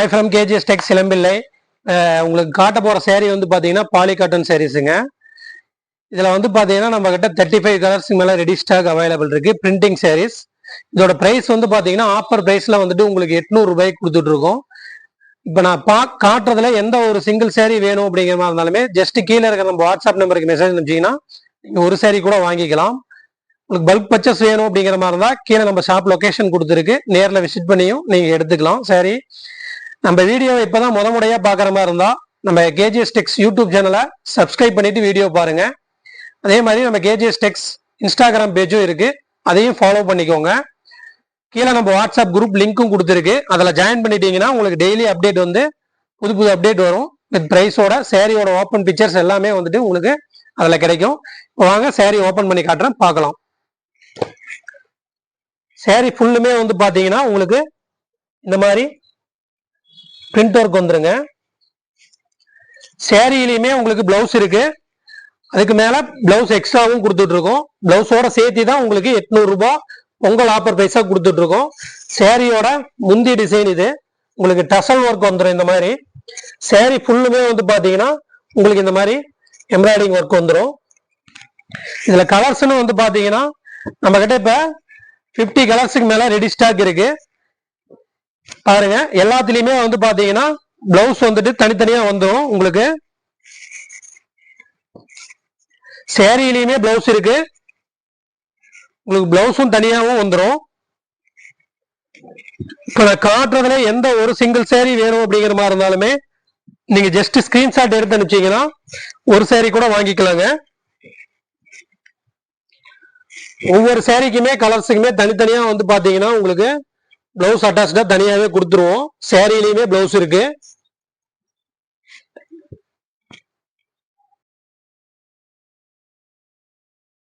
I from KGS tech சிலம்பிள்ளை. உங்களுக்கு காட்ட போகிற சேரீ வந்து பார்த்தீங்கன்னா பாலி காட்டன் சேரீஸுங்க இதில் வந்து பார்த்தீங்கன்னா நம்ம கிட்ட தேர்ட்டி ஃபைவ் கலர்ஸ்க்கு மேலே ரெடி ஸ்டாக் அவைலபிள் இருக்குது பிரிண்டிங் சேரீஸ் இதோட ப்ரைஸ் வந்து பார்த்தீங்கன்னா ஆஃபர் ப்ரைஸில் வந்துட்டு உங்களுக்கு எட்நூறு ரூபாய்க்கு இப்போ நான் பா காட்டுறதுல எந்த ஒரு சிங்கிள் சேரீ வேணும் அப்படிங்கிற மாதிரி இருந்தாலுமே ஜஸ்ட் கீழே இருக்கிற நம்ம வாட்ஸ்அப் நம்பருக்கு மெசேஜ் அனுப்பிச்சிங்கன்னா நீங்கள் ஒரு சேரீ கூட வாங்கிக்கலாம். உங்களுக்கு பல்க் பர்ச்சஸ் வேணும் அப்படிங்கிற மாதிரி இருந்தால் கீழே நம்ம ஷாப் லொக்கேஷன் கொடுத்துருக்கு. நேரில் விசிட் பண்ணியும் நீங்கள் எடுத்துக்கலாம் சேரீ நம்ம வீடியோ இப்பதான் முத முறையாக பார்க்குற மாதிரி இருந்தால் நம்ம கேஜிஎஸ் டெக்ஸ் யூடியூப் சேனலை சப்ஸ்கிரைப் பண்ணிட்டு வீடியோ பாருங்க. அதே மாதிரி நம்ம கேஜிஎஸ் டெக்ஸ் இன்ஸ்டாகிராம் பேஜும் இருக்கு. அதையும் ஃபாலோ பண்ணிக்கோங்க. கீழே நம்ம வாட்ஸ்அப் குரூப் லிங்க்கும் கொடுத்துருக்கு. அதில் ஜாயின் பண்ணிட்டீங்கன்னா உங்களுக்கு டெய்லி அப்டேட் வந்து புது புது அப்டேட் வரும். வித் ப்ரைஸோட சேரீயோட ஓப்பன் பிக்சர்ஸ் எல்லாமே வந்துட்டு உங்களுக்கு அதில் கிடைக்கும். இப்போ வாங்க சேரீ ஓப்பன் பண்ணி காட்டுறேன் பார்க்கலாம். சேரீ ஃபுல்லுமே வந்து பார்த்தீங்கன்னா உங்களுக்கு இந்த மாதிரி பிரிண்ட் ஒர்க் வந்துருங்க. சேரீலையுமே உங்களுக்கு பிளவுஸ் இருக்கு. அதுக்கு மேல பிளவுஸ் எக்ஸ்ட்ராவும் கொடுத்துட்டு இருக்கோம் பிளவுஸோட சேர்த்து தான் உங்களுக்கு எட்நூறு ரூபாய் பொங்கல் ஆஃபர் பைசா கொடுத்துட்டு இருக்கோம் சேரீயோட முந்தி டிசைன் இது. உங்களுக்கு டசல் ஒர்க் வந்துடும் இந்த மாதிரி. சேரீ ஃபுல்லுமே வந்து பாத்தீங்கன்னா உங்களுக்கு இந்த மாதிரி எம்ப்ராய்டிங் ஒர்க் வந்துடும் இதுல கலர்ஸ்னு வந்து பாத்தீங்கன்னா நம்ம கிட்ட இப்ப 50 கலர்ஸுக்கு மேல ரெடி ஸ்டாக் இருக்கு. பாருங்க எல்லாத்துலயுமே வந்து பாத்தீங்கன்னா பிளவுஸ் வந்துட்டு தனித்தனியா வந்துடும் உங்களுக்கு சேரீலயுமே பிளவுஸ் இருக்கு. உங்களுக்கு பிளவுஸும் தனியாகவும் வந்துடும் இப்ப நான் காட்டுறதுல எந்த ஒரு சிங்கிள் சேரீ வேணும் அப்படிங்கிற மாதிரி இருந்தாலுமே நீங்க ஜஸ்ட் ஸ்கிரீன்ஷாட் எடுத்து அனுப்பிச்சீங்கன்னா ஒரு சேரீ கூட வாங்கிக்கலாங்க. ஒவ்வொரு சேரீக்குமே கலர்ஸுக்குமே தனித்தனியா வந்து பாத்தீங்கன்னா உங்களுக்கு பிளவுஸ் அட்டாச்சா தனியாகவே கொடுத்துருவோம். சேரீலையுமே பிளவுஸ் இருக்கு.